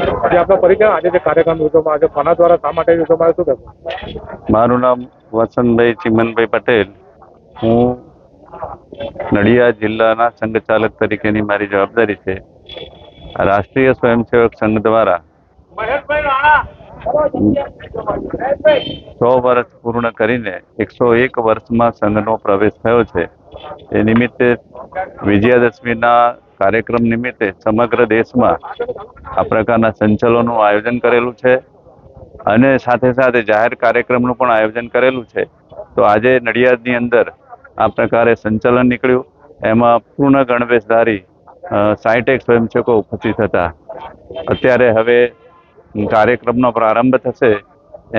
જે આપનો પરિચય આજે જે કાર્યક્રમ યોજવામાં આજે કોના દ્વારા શા માટે યોજવામાં આવ્યો શું કહેશો મારું નામ વસંતભાઈ ચિમનભાઈ પટેલ. હું નડિયાદ જિલ્લાના સંઘચાલક તરીકેની મારી જવાબદારી છે. રાષ્ટ્રીય સ્વયંસેવક સંઘ દ્વારા સો વર્ષ પૂર્ણ કરીને એકસો એક વર્ષમાં સંઘનો પ્રવેશ થયો છે. એ નિમિત્તે વિજયાદશમીના કાર્યક્રમ નિમિત્તે સમગ્ર દેશમાં આ પ્રકારના સંચલનનું આયોજન કરેલું છે અને સાથે સાથે જાહેર કાર્યક્રમનું પણ આયોજન કરેલું છે. તો આજે નડિયાદની અંદર આ પ્રકારે સંચલન નીકળ્યું. એમાં પૂર્ણ ગણવેશધારી સાઈટેક સ્વયંસેવકો ઉપસ્થિત હતા. અત્યારે હવે કાર્યક્રમનો પ્રારંભ થશે.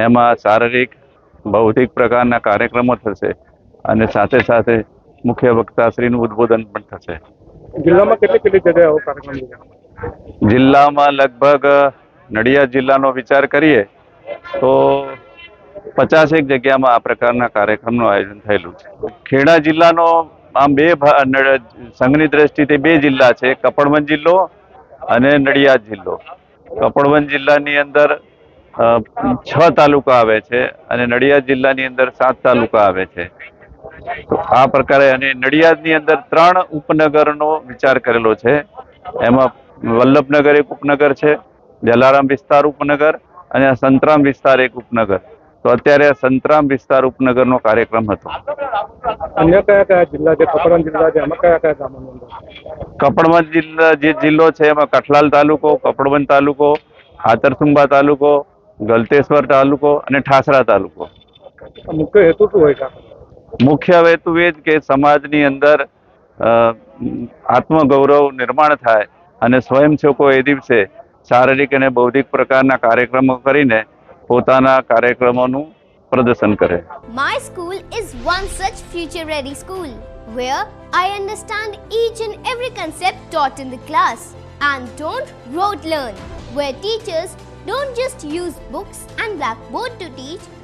એમાં શારીરિક બૌદ્ધિક પ્રકારના કાર્યક્રમો થશે અને સાથે સાથે મુખ્ય વક્તાશ્રીનું ઉદ્બોધન પણ થશે. જિલ્લામાં કેટલી કેટલી જગ્યાએ આવો કાર્યક્રમ જિલ્લામાં લગભગ નડિયાદ જિલ્લાનો વિચાર કરીએ, તો પચાસેક જગ્યામાં આ પ્રકારના કાર્યક્રમનું આયોજન થયેલું છે. ખેડા જિલ્લાનો આમ બે સંઘની દ્રષ્ટિથી બે જિલ્લા છે, કપડવંજ જિલ્લો અને નડિયાદ જિલ્લો. કપડવંજ જિલ્લાની અંદર છ તાલુકા આવે છે અને નડિયાદ જિલ્લાની અંદર સાત તાલુકા આવે છે. આ પ્રકારે અને નડિયાદની અંદર ત્રણ ઉપનગરનો વિચાર કરેલો છે. એમાં વલ્લભનગર એક ઉપનગર છે જલારામ વિસ્તાર ઉપનગર અને સંતરામ વિસ્તાર એક ઉપનગર. તો અત્યારે સંતરામ વિસ્તાર ઉપનગરનો કાર્યક્રમ હતો. અન્ય કયા કયા જિલ્લા છે? કપડવંજ જિલ્લા છે એમાં કયા કયા ગામો કપડવંજ જિલ્લા જે જિલ્લો છે એમાં કઠલાલ તાલુકો કપડવંજ તાલુકો હાથરસુંબા તાલુકો ગલતેશ્વર તાલુકો અને ઠાસરા તાલુકો. મુખ્ય હેતુ શું હોય? મુખ્ય હેતુ એ જ કે સમાજની અંદર આત્મગૌરવ નિર્માણ થાય અને સ્વયંસેવકો એ દિવસે શારીરિક અને બૌદ્ધિક પ્રકારના કાર્યક્રમો કરીને પોતાના કાર્યક્રમોનું પ્રદર્શન કરે My school is one such future ready school where I understand each and every concept taught in the class and don't rote learn, where teachers don't just use books and blackboard to teach